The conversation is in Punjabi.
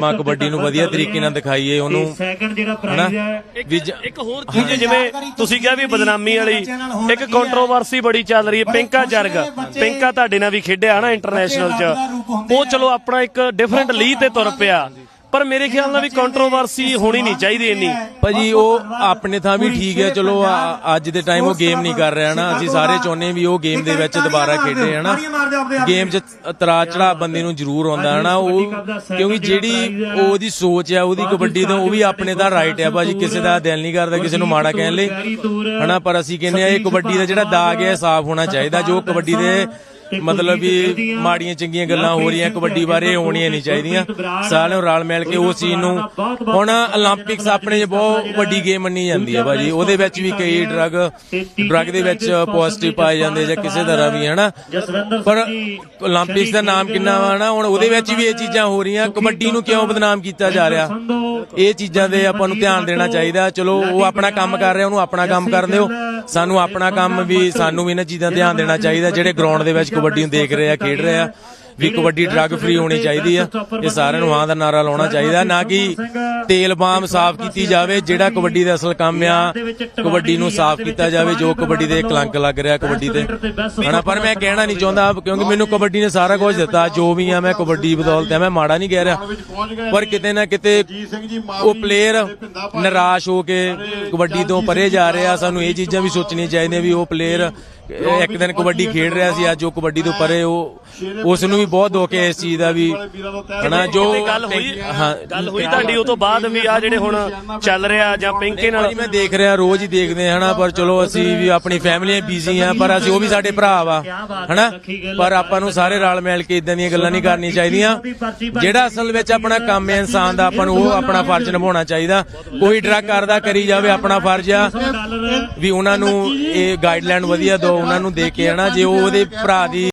ਮਾਂ ਕਬੱਡੀ ਨੂੰ ਵਧੀਆ ਤਰੀਕੇ ਨਾਲ ਦਿਖਾਈਏ ਉਹਨੂੰ ਸੈਕੰਡ ਜਿਹੜਾ ਪ੍ਰਾਈਜ਼ ਹੈ ਵੀ ਜ- ਇੱਕ ਹੋਰ ਚੀਜ਼ ਜਿਵੇਂ ਤੁਸੀਂ ਕਿਹਾ ਵੀ ਬਦਨਾਮੀ ਵਾਲੀ ਇੱਕ ਕੰਟਰੋਵਰਸੀ ਬੜੀ ਚੱਲ ਰਹੀ ਹੈ ਪਿੰਕਾ ਜਰਗ ਪਿੰਕਾ ਤੁਹਾਡੇ ਨਾਲ ਵੀ ਖੇਡਿਆ ਹਨਾ ਇੰਟਰਨੈਸ਼ਨਲ ਚ। ਉਹ ਚਲੋ ਆਪਣਾ ਇੱਕ ਡਿਫਰੈਂਟ ਲੀਗ ਤੇ ਤੁਰ ਪਿਆ। ਪਰ ਮੇਰੇ ਖਿਆਲ ਨਾਲ ਵੀ ਕੰਟਰੋਵਰਸੀ ਹੋਣੀ ਨਹੀਂ ਚਾਹੀਦੀ ਇੰਨੀ। ਭਾਜੀ ਉਹ ਆਪਣੇ ਥਾਂ ਵੀ ਠੀਕ ਹੈ ਚਲੋ ਆ- ਅੱਜ ਦੇ ਟਾਈਮ ਉਹ ਗੇਮ ਨਹੀਂ ਕਰ ਰਿਹਾ ਨਾ ਅਸੀਂ ਸਾਰੇ ਚਾਹੁੰਦੇ ਵੀ ਉਹ ਗੇਮ ਦੇ ਵਿੱਚ ਦੁਬਾਰਾ ਖੇਡੇ ਹਨਾ। ਗੇਮ 'ਚ ਤਰਾ ਚੜਾ ਬੰਦੇ ਨੂੰ ਜ਼ਰੂਰ ਆਉਂਦਾ ਹਨਾ। ਉਹ ਕਿਉਂਕਿ ਜਿਹੜੀ ਉਹਦੀ ਸੋਚ ਹੈ ਉਹਦੀ ਕਬੱਡੀ ਤੋਂ ਉਹ ਵੀ ਆਪਣੇ ਦਾ ਰਾਈਟ ਹੈ ਭਾਜੀ ਕਿਸੇ ਦਾ ਦਿਲ ਨਹੀਂ ਕਰਦਾ ਕਿਸੇ ਨੂੰ ਮਾੜਾ ਕਹਿਣ ਲਈ ਹਨਾ। ਪਰ ਅਸੀਂ ਕਹਿੰਦੇ ਆ ਇਹ ਕਬੱਡੀ ਦਾ ਜਿਹੜਾ ਦਾਗ ਹੈ ਸਾਫ਼ ਹੋਣਾ ਚਾਹੀਦਾ। ਜੋ ਕਬੱਡੀ ਦੇ ਮਤਲਬ ਵੀ ਮਾੜੀਆਂ ਚੰਗੀਆਂ ਗੱਲਾਂ ਹੋ ਰਹੀਆਂ ਕਬੱਡੀ ਬਾਰੇ ਹੋਣੀਆਂ ਨਹੀਂ ਚਾਹੀਦੀਆਂ। ਸਾਰਿਆਂ ਨੂੰ ਰਲ ਮਿਲ ਕੇ ਉਸ ਚੀਜ਼ ਨੂੰ ਹੁਣ 올림픽ਸ ਆਪਣੇ ਜੇ ਬਹੁਤ ਵੱਡੀ ਗੇਮ ਮੰਨੀ ਜਾਂਦੀ ਹੈ ਭਾਜੀ। ਉਹਦੇ ਵਿੱਚ ਵੀ ਕਈ ਡਰਗ ਡਰਗ ਦੇ ਵਿੱਚ ਪੋਜ਼ਿਟਿਵ ਪਾਏ ਜਾਂਦੇ ਜਾਂ ਕਿਸੇ ਤਰ੍ਹਾਂ ਵੀ ਹਨਾ? ਪਰ 올림픽ਸ ਦਾ ਨਾਮ ਕਿੰਨਾ ਵਾ ਨਾ ਹੁਣ ਉਹਦੇ ਵਿੱਚ ਵੀ ਇਹ ਚੀਜ਼ਾਂ ਹੋ ਰਹੀਆਂ। ਕਬੱਡੀ ਨੂੰ ਕਿਉਂ ਬਦਨਾਮ ਕੀਤਾ ਜਾ ਰਿਹਾ? ਇਹ ਚੀਜ਼ਾਂ ਦੇ ਆਪਾਂ ਨੂੰ ਧਿਆਨ ਦੇਣਾ ਚਾਹੀਦਾ। ਚਲੋ ਉਹ ਆਪਣਾ ਕੰਮ ਕਰ ਰਿਹਾ ਉਹਨੂੰ ਆਪਣਾ ਕੰਮ ਕਰਨ ਦਿਓ। ਸਾਨੂੰ ਆਪਣਾ ਕੰਮ ਵੀ ਸਾਨੂੰ ਵੀ ਇਹਨਾਂ ਚੀਜ਼ਾਂ ਧਿਆਨ ਦੇਣਾ ਚਾਹੀਦਾ ਜਿਹੜੇ ਗਰਾਊਂਡ ਦੇ ਵਿੱਚ ਕਬੱਡੀ ਨੂੰ ਦੇਖ ਰਹੇ ਆ ਖੇਡ ਰਹੇ ਆ। ਵੀ ਕਬੱਡੀ ਡਰੱਗ ਫ੍ਰੀ ਹੋਣੀ ਚਾਹੀਦੀ ਆ। ਇਹ ਸਾਰਿਆਂ ਨੂੰ ਹਾਂ ਦਾ ਨਾਰਾ ਲਾਉਣਾ ਚਾਹੀਦਾ, ਨਾ ਕਿ ਤੇਲ ਬਾਮ ਸਾਫ਼ ਕੀਤੀ ਜਾਵੇ, ਜਿਹੜਾ ਕਬੱਡੀ ਦਾ ਅਸਲ ਕੰਮ ਆ, ਕਬੱਡੀ ਨੂੰ ਸਾਫ਼ ਕੀਤਾ ਜਾਵੇ, ਜੋ ਕਬੱਡੀ ਦੇ ਕਲੰਕ ਲੱਗ ਰਿਹਾ ਕਬੱਡੀ ਤੇ। ਹਨਾ, ਪਰ ਮੈਂ ਕਹਿਣਾ ਨਹੀਂ ਚਾਹੁੰਦਾ, ਕਿਉਂਕਿ ਮੈਨੂੰ ਕਬੱਡੀ ਨੇ ਸਾਰਾ ਕੁਝ ਦਿੱਤਾ, ਜੋ ਵੀ ਆ ਮੈਂ ਕਬੱਡੀ ਬਦੌਲਤ ਆ, ਮੈਂ ਮਾੜਾ ਨਹੀਂ ਕਹਿ ਰਿਹਾ। ਪਰ ਕਿਤੇ ਨਾ ਕਿਤੇ ਉਹ ਪਲੇਅਰ ਨਿਰਾਸ਼ ਹੋ ਕੇ ਕਬੱਡੀ ਤੋਂ ਪਰੇ ਜਾ ਰਿਹਾ ਸਾਨੂੰ ਇਹ ਚੀਜ਼ਾਂ ਵੀ ਸੋਚਣੀਆਂ ਚਾਹੀਦੀਆਂ ਵੀ ਉਹ ਪਲੇਅਰ ਇੱਕ ਦਿਨ ਕਬੱਡੀ ਖੇਡ ਰਿਹਾ ਸੀ, ਅੱਜ ਉਹ ਕਬੱਡੀ ਤੋਂ ਪਰੇ, ਉਹ ਉਸ ਨੂੰ ਵੀ ਬਹੁਤ ਦੁੱਖ ਹੈ ਇਸ ਚੀਜ਼ ਦਾ ਵੀ। ਹਨਾ ਜੋ ਗੱਲ ਹੋਈ ਹਾਂ ਗੱਲ ਹੋਈ ਤੁਹਾਡੀ ਉਹ ਤੋਂ ਬਾਅਦ ਵੀ ਆ ਜਿਹੜੇ ਹੁਣ ਚੱਲ ਰਿਹਾ ਜਾਂ ਪਿੰਕੇ ਨਾਲ। ਮੈਂ ਦੇਖ ਰਿਹਾ ਰੋਜ਼ ਹੀ ਦੇਖਦੇ ਹਨਾ ਪਰ ਚਲੋ ਅਸੀਂ ਵੀ ਆਪਣੀ ਫੈਮਿਲੀ ਬਿਜ਼ੀ ਆ ਪਰ ਅਸੀਂ ਉਹ ਵੀ ਸਾਡੇ ਭਰਾ ਵਾ ਹਨਾ? ਪਰ ਆਪਾਂ ਨੂੰ ਸਾਰੇ ਰਲ ਮਿਲ ਕੇ ਇਦਾਂ ਦੀਆਂ ਗੱਲਾਂ ਨਹੀਂ ਕਰਨੀਆਂ ਚਾਹੀਦੀਆਂ। ਜਿਹੜਾ ਅਸਲ ਵਿੱਚ ਆਪਣਾ ਕੰਮ ਹੈ ਇਨਸਾਨ ਦਾ ਆਪਾਂ ਨੂੰ ਉਹ ਆਪਣਾ ਫਰਜ਼ ਨਿਭਾਉਣਾ ਚਾਹੀਦਾ। ਕੋਈ ਡਰੱਗ ਕਰਦਾ ਕਰੀ ਜਾਵੇ ਆਪਣਾ ਫਰਜ਼ ਆ। ਵੀ ਉਹਨਾਂ ਨੂੰ ਇਹ ਗਾਈਡਲਾਈਨ ਵਧੀਆ ਦਿਓ ਉਹਨਾਂ ਨੂੰ ਦੇ ਕੇ ਹਨਾ ਜੇ ਉਹ ਉਹਦੇ ਭਰਾ ਦੀ